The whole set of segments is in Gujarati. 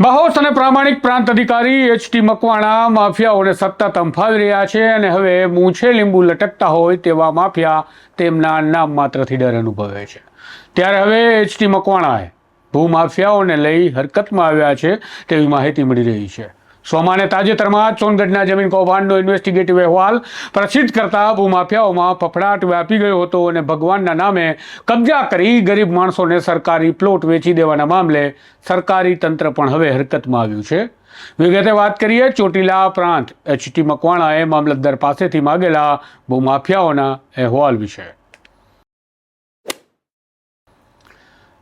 બાહોશ અને પ્રામાણિક પ્રાંત અધિકારી એચ ટી મકવાણા માફિયાઓને સત્તા તંફાવી રહ્યા છે અને હવે મૂછે લીંબુ લટકતા હોય તેવા માફિયા તેમના નામ માત્રથી ડર અનુભવે છે. ત્યારે હવે એચટી મકવાણાએ ભૂમાફિયાઓને લઈ હરકતમાં આવ્યા છે તેવી માહિતી મળી રહી છે. સોમાને તાજેતરમાં સોનગઢના જમીન કૌભાંડનો ઇન્વેસ્ટિગેટિવ અહેવાલ પ્રસિદ્ધ કરતા ભૂમાફિયાઓમાં ફફડાટ વ્યાપી ગયો હતો અને ભગવાનના નામે કબજા કરી ગરીબ માણસોને સરકારી પ્લોટ વેચી દેવાના મામલે સરકારી તંત્ર પણ હવે હરકતમાં આવ્યું છે. વિગતે વાત કરીએ, ચોટીલા પ્રાંત એચટી મકવાણાએ મામલતદાર પાસેથી માગેલા ભૂમાફિયાઓના અહેવાલ વિશે.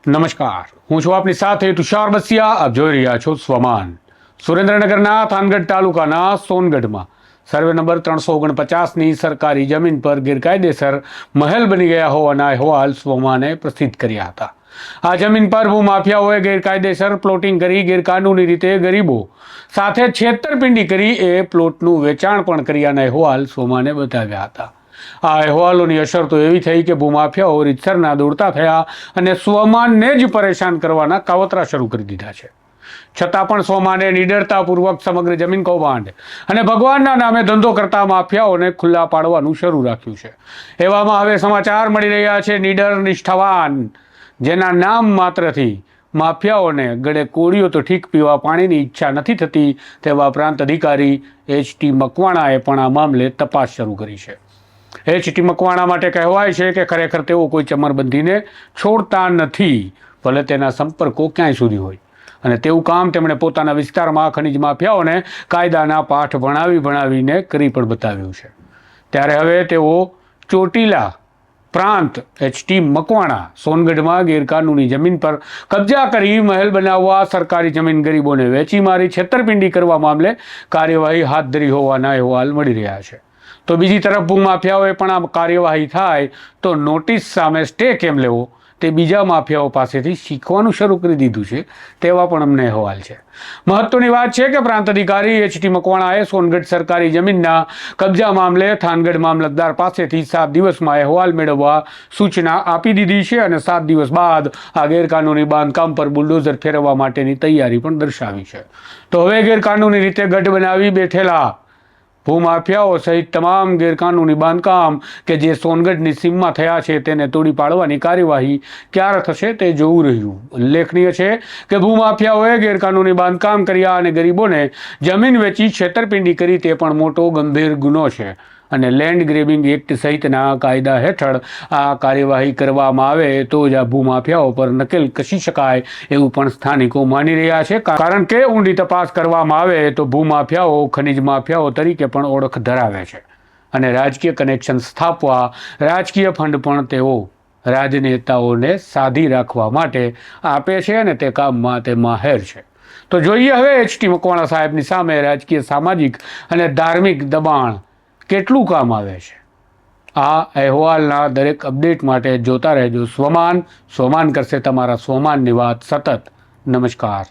નમસ્કાર, હું છું આપની સાથે તુષાર બસિયા, આપ જોઈ રહ્યા છો સ્વમાન. સુરેન્દ્રનગરના થાનગઢ તાલુકાના સોનગઢમાં. સર્વે નંબર ત્રણસો ઓગણપચાસની સરકારી જમીન પર ગેરકાયદેસર મહેલ બની ગયા હોવાના અહેવાલ સ્વમાને પ્રસિદ્ધ કર્યા હતા. આ જમીન પર ભૂમાફિયાઓએ ગેરકાયદેસર પ્લોટિંગ કરી, ગેરકાનૂની રીતે ગરીબો સાથે છેતરપિંડી કરી એ પ્લોટનું વેચાણ પણ કર્યાના અહેવાલ સ્વમાને બતાવ્યા હતા. આ અહેવાલોની અસર તો એવી થઈ કે ભૂમાફિયાઓ રીતસરના દોડતા થયા અને સ્વમાનને જ પરેશાન કરવાના કાવતરા શરૂ કરી દીધા છે. છતાં પણ સોમાને નિડરતાપૂર્વક સમગ્ર જમીન કૌભાંડ અને ભગવાનના નામે ધંધો કરતા માફિયાઓને ખુલ્લા પાડવાનું શરૂ રાખ્યું છે. એવામાં હવે સમાચાર મળી રહ્યા છે, નિડર નિષ્ઠાવાન, જેના નામ માત્રથી માફિયાઓને ગળે કોળીઓ તો ઠીક પીવા પાણીની ઈચ્છા નથી થતી, તેવા પ્રાંત અધિકારી એચ ટી મકવાણાએ પણ આ મામલે તપાસ શરૂ કરી છે. એચ ટી મકવાણા માટે કહેવાય છે કે ખરેખર તેઓ કોઈ ચમરબંધીને છોડતા નથી, ભલે તેના સંપર્કો ક્યાંય સુધી હોય. અને તેવું કામ તેમણે પોતાના વિસ્તારમાં ખનિજ માફિયાઓને કાયદાના પાઠ ભણાવી ભણાવીને કરી પણ બતાવ્યું છે. ત્યારે હવે તેઓ ચોટીલા પ્રાંત એચટી મકવાણા સોનગઢમાં ગેરકાનૂની જમીન પર કબજા કરી મહેલ બનાવવા સરકારી જમીન ગરીબોને વેચી મારી છેતરપિંડી કરવા મામલે કાર્યવાહી હાથ ધરી હોવાના અહેવાલ મળી રહ્યા છે. તો બીજી તરફ ભૂમાફિયાઓએ પણ આ કાર્યવાહી થાય તો નોટિસ સામે સ્ટે કેમ લેવો? તે બીજા માફિયાઓ પાસેથી શીખવાનું શરૂ કરી દીધું છે, તેવા પણ અમને અહેવાલ છે. મહત્વની વાત છે કે પ્રાંત અધિકારી એચટી મકવાણાએ સોનગઢ સરકારી જમીનના કબજા મામલે થાનગઢ મામલતદાર પાસેથી સાત દિવસમાં અહેવાલ મેળવવા સૂચના આપી દીધી છે અને સાત દિવસ બાદ આ ગેરકાનૂની બાંધકામ પર બુલડોઝર ફેરવવા માટેની તૈયારી પણ દર્શાવી છે. તો હવે ગેરકાનૂની રીતે ગઢ બનાવી બેઠેલા ભૂમાફિયાઓ સહિત તમામ ગેરકાનૂની બાંધકામ કે જે સોનગઢની સીમમાં થયા છે તેને તોડી પાડવાની કાર્યવાહી ક્યારે થશે તે જોવું રહ્યું. ઉલ્લેખનીય છે કે ભૂમાફિયાઓએ ગેરકાનૂની બાંધકામ કર્યા અને ગરીબોને જમીન વેચી છેતરપિંડી કરી તે પણ મોટો ગંભીર ગુનો છે. અને લેન્ડ ગ્રેબિંગ એક્ટ સહિતના કાયદા હેઠળ આ કાર્યવાહી કરવામાં આવે તો જ આ ભૂમાફિયાઓ પર નકેલ કસી શકાય એવું પણ સ્થાનિકો માની રહ્યા છે. કારણ કે ઊંડી તપાસ કરવામાં આવે તો ભૂમાફિયાઓ ખનિજ માફિયાઓ તરીકે પણ ઓળખ ધરાવે છે. અને રાજકીય કનેક્શન સ્થાપવા રાજકીય ફંડ પણ તેઓ રાજનેતાઓને સાધી રાખવા માટે આપે છે અને તે કામમાં તે માહેર છે. તો જોઈએ હવે એચટી મકવાણા સાહેબની સામે રાજકીય, સામાજિક અને ધાર્મિક દબાણ કેટલું કામ આવે છે? આ અહેવાલના દરેક અપડેટ માટે જોતા રહેજો. સ્વમાન સ્વમાન કરશે તમારા સ્વમાનની વાત સતત. નમસ્કાર.